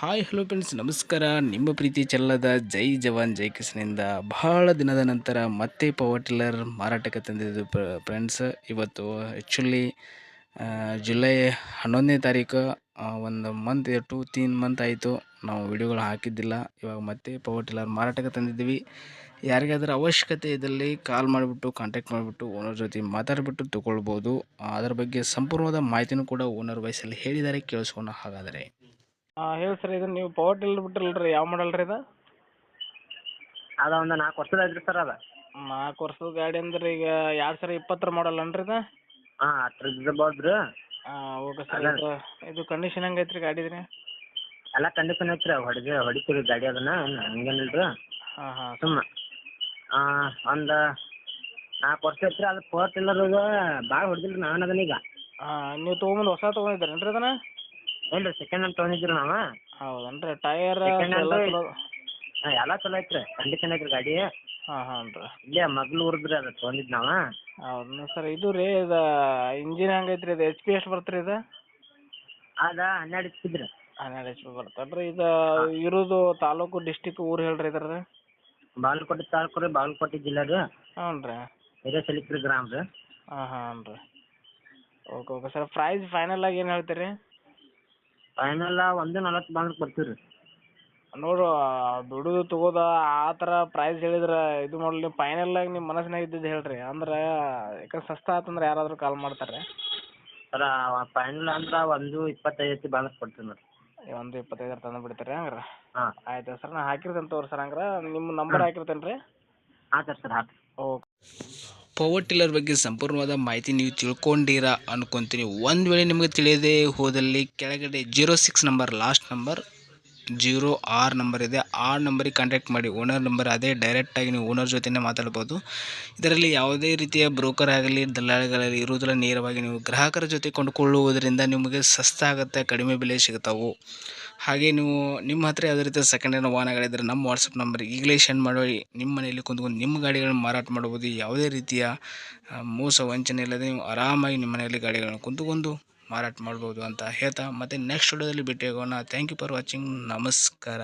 Hi hello friends ನಮಸ್ಕಾರ. ನಿಮ್ಮ ಪ್ರೀತಿ ಚೆಲ್ಲದ ಜೈ ಜವಾನ್, ಜೈ ಕಿಸನಿಂದ ಬಹಳ ದಿನದ ನಂತರ ಮತ್ತೆ ಪವರ್ ಟಿಲ್ಲರ್ ಮಾರಾಟಕ್ಕೆ ತಂದಿದ್ದು ಫ್ರೆಂಡ್ಸ್ ಇವತ್ತು ಆ್ಯಕ್ಚುಲಿ ಜುಲೈ ಹನ್ನೊಂದನೇ ತಾರೀಕು ಒಂದು ಮಂತ್ ಟೂ ತೀನ್ ಮಂತ್ ಆಯಿತು. ನಾವು ವಿಡಿಯೋಗಳು ಹಾಕಿದ್ದಿಲ್ಲ. ಇವಾಗ ಮತ್ತೆ ಪವರ್ ಟಿಲ್ಲರ್ ಮಾರಾಟಕ್ಕೆ ತಂದಿದ್ದೀವಿ. ಯಾರಿಗಾದ್ರೂ ಅವಶ್ಯಕತೆ ಇದ್ದಲ್ಲಿ ಕಾಲ್ ಮಾಡಿಬಿಟ್ಟು ಕಾಂಟ್ಯಾಕ್ಟ್ ಮಾಡಿಬಿಟ್ಟು ಓನರ್ ಜೊತೆ ಮಾತಾಡಿಬಿಟ್ಟು ತೊಗೊಳ್ಬೋದು. ಅದರ ಬಗ್ಗೆ ಸಂಪೂರ್ಣವಾದ ಮಾಹಿತಿನೂ ಕೂಡ ಓನರ್ ವಯಸ್ಸಲ್ಲಿ ಹೇಳಿದ್ದಾರೆ. ಕೇಳಿಸ್ಕೊಂಡು ಹಾಗಾದರೆ. ಹೇಳಿ ಸರ್ ಇದು ನೀವು ಪವರ್ ಟಿಲ್ ಬಿಟ್ಟಿರಲ್ರಿ ಯಾವ ಮಾಡಲ್ ರೀ ಇದು? ಅದ ಒಂದು ನಾಲ್ಕು ವರ್ಷದ ಐತ್ರಿ ಸರ್ ಅದ. ನಾಲ್ಕು ವರ್ಷದ ಗಾಡಿ ಅಂದ್ರೆ ಈಗ ಎರಡು ಸಾವಿರ ಇಪ್ಪತ್ತರ ಮಾಡಲ್ ಅನ್ರಿ ಇದು? ಹಾಂ ಅಷ್ಟ್ರದ್ದು ಬೋದ್ರಿ ಹಾಂ ಓಕೆ ಸರ್ ಇದು ಇದು ಕಂಡೀಷನ್ ಹೆಂಗ ಐತ್ರಿ ಗಾಡಿದ್ರಿ ಎಲ್ಲ ಕಂಡೀಷನ್ ಐತ್ರಿ ಹೊಡೆದು ಹೊಡಿತೀವಿ ಗಾಡಿ ಅದನ್ನ ಹಂಗೇನಿಲ್ರಿ ಹಾಂ ಹಾಂ ಸುಮ್ಮ ಒಂದು ನಾಲ್ಕು ವರ್ಷ ಐತ್ರಿ ಅದು ಫೋರ್ ಟಿಲ್ಲರ್ ಭಾಳ ಹೊಡೆದಿಲ್ರಿ ನಾನು ಅದನ್ನ ಈಗ. ಹಾಂ ನೀವು ತೊಗೊಂಬಂದು ಹೊಸ ತೊಗೊಂಡಿದ್ದೀರೇನ್ರಿ ಅದನ್ನ ಇಲ್ಲ ಸೆಕೆಂಡ್ ಹ್ಯಾಂಡ್ ತೊಗೊಂಡಿದ್ರಿ ನಾವ? ಹೌದನ್ರಿ ಟೈರ್ Second hand ಎಲ್ಲ ಐತಿ. ಚಲೋ ಹಾ, ಎಲ್ಲಾ ಚಲೋ ಐತ್ರಿ ಕಂಡೀಷನ್ ಐತ್ರಿ ಗಾಡಿ. ಹಾಂ ಹಾಂ ರೀ ಇಲ್ಲೇ ಮಗ್ಲು ಊರ್ದ್ರಿ ಅದ ತೊಗೊಂಡಿದ್ ನಾವ. ಹೌದು ಸರ್ ಇದು ರೀ ಇದು ಇಂಜಿನ್ ಹೆಂಗೆ ಐತ್ರಿ ಇದು ಎಚ್ ಪಿ ಎಷ್ಟು ಬರ್ತೀರಿ ಇದು? ಅದ ಹನ್ನೆರಡು ಇಸ್ತಿದ್ರಿ ಹನ್ನೆರಡು ಎಚ್ ಪಿ ಬರ್ತದ್ರಿ ಇದು ಇರೋದು ತಾಲೂಕು ಡಿಸ್ಟಿಕ್ ಊರು ಹೇಳ್ರಿ ಇದ್ರದ್ದು ಬಾಗಲಕೋಟೆ ತಾಲೂಕು ರೀ ಬಾಗಲಕೋಟೆ ಜಿಲ್ಲಾ ರೀ. ಹ್ಞೂ ರೀ ಹಿರೇಸಲಿಕ್ರಿ ಗ್ರಾಮ್ ರೀ. ಹಾಂ ಹಾಂ ರೀ okay okay sir price final ಆಗಿ ಏನು ಹೇಳ್ತೀರಿ? ಫೈನಲ್ ಒಂದು ನಲವತ್ತು ಬಂದಕ್ಕೆ ಕೊಡ್ತೀವಿ ರೀ ನೋಡು ದುಡಿದು ತಗೋದ ಆ ಥರ ಪ್ರೈಸ್ ಹೇಳಿದ್ರೆ ಇದು ಮಾಡಲಿ ನೀವು ಫೈನಲ್ ಆಗಿ ನಿಮ್ಮ ಮನಸ್ಸಿನಾಗ ಇದ್ದಿದ್ದು ಹೇಳ್ರಿ. ಅಂದ್ರೆ ಯಾಕಂದ್ರೆ ಸಸ್ತ ಆತಂದ್ರೆ ಯಾರಾದರೂ ಕಾಲ್ ಮಾಡ್ತಾರೆ. ಸರ ಫೈನಲ್ ಅಂದ್ರೆ ಒಂದು ಇಪ್ಪತ್ತೈದು ಐತಿ ಕೊಡ್ತೀನಿ ನೋಡಿರಿ. ಒಂದು ಇಪ್ಪತ್ತೈದರ ತಂದು ಬಿಡ್ತೀರಿ ಹಂಗಾರೆ? ಹಾಂ. ಆಯ್ತು ಸರ್ ನಾ ಹಾಕಿರ್ತೇನೆ ತೋರಿ ಸರ್ ಹಂಗಾರೆ. ನಿಮ್ಮ ನಂಬರ್ ಹಾಕಿರ್ತೇನೆ ರೀ ಹಾಂ ಸರ್ ಹಾಕಿ ಓಕೆ. ಪವರ್ ಟಿಲ್ಲರ್ ಬಗ್ಗೆ ಸಂಪೂರ್ಣವಾದ ಮಾಹಿತಿ ನೀವು ತಿಳ್ಕೊಂಡಿರಾ ಅನ್ಕೊಂತೀನಿ. ಒಂದು ವೇಳೆ ನಿಮಗೆ ತಿಳಿಯದೇ ಹೋದಲ್ಲಿ ಕೆಳಗಡೆ zero six number, last number, zero R number ಇದೆ. ಆ ನಂಬರಿಗೆ ಕಾಂಟ್ಯಾಕ್ಟ್ ಮಾಡಿ. ಓನರ್ ನಂಬರ್ ಅದೇ ಡೈರೆಕ್ಟಾಗಿ ನೀವು ಓನರ್ ಜೊತೆನೇ ಮಾತಾಡ್ಬೋದು. ಇದರಲ್ಲಿ ಯಾವುದೇ ರೀತಿಯ ಬ್ರೋಕರ್ ಆಗಲಿ ದಲ್ಲಾಳಿಗಳಲ್ಲಿ ಇರುವುದಿಲ್ಲ. ನೇರವಾಗಿ ನೀವು ಗ್ರಾಹಕರ ಜೊತೆ ಕೊಂಡುಕೊಳ್ಳುವುದರಿಂದ ನಿಮಗೆ ಸಸ್ತ ಆಗುತ್ತೆ ಕಡಿಮೆ ಬೆಲೆ ಸಿಗ್ತಾವು. ಹಾಗೆ ನೀವು ನಿಮ್ಮ ಹತ್ರ ಯಾವುದೇ ರೀತಿಯ ಸೆಕೆಂಡ್ ಹ್ಯಾಂಡ್ ವಾಹನಗಳಿದ್ದರೆ ನಮ್ಮ ವಾಟ್ಸಪ್ ನಂಬರ್ ಈಗಲೇ ಸೆಂಡ್ ಮಾಡಿ ನಿಮ್ಮ ಮನೆಯಲ್ಲಿ ಕುಂತ್ಕೊಂಡು ನಿಮ್ಮ ಗಾಡಿಗಳನ್ನು ಮಾರಾಟ ಮಾಡ್ಬೋದು. ಯಾವುದೇ ರೀತಿಯ ಮೋಸ, ವಂಚನೆ ಇಲ್ಲದೆ ನೀವು ಆರಾಮಾಗಿ ನಿಮ್ಮ ಮನೆಯಲ್ಲಿ ಗಾಡಿಗಳನ್ನು ಕುಂತ್ಕೊಂಡು ಮಾರಾಟ ಮಾಡ್ಬೋದು ಅಂತ ಹೇಳ್ತಾ ಮತ್ತು ನೆಕ್ಸ್ಟ್ ವಿಡಿಯೋದಲ್ಲಿ ಭೇಟಿಯಾಗೋಣ. ಥ್ಯಾಂಕ್ ಯು ಫಾರ್ ವಾಚಿಂಗ್ ನಮಸ್ಕಾರ.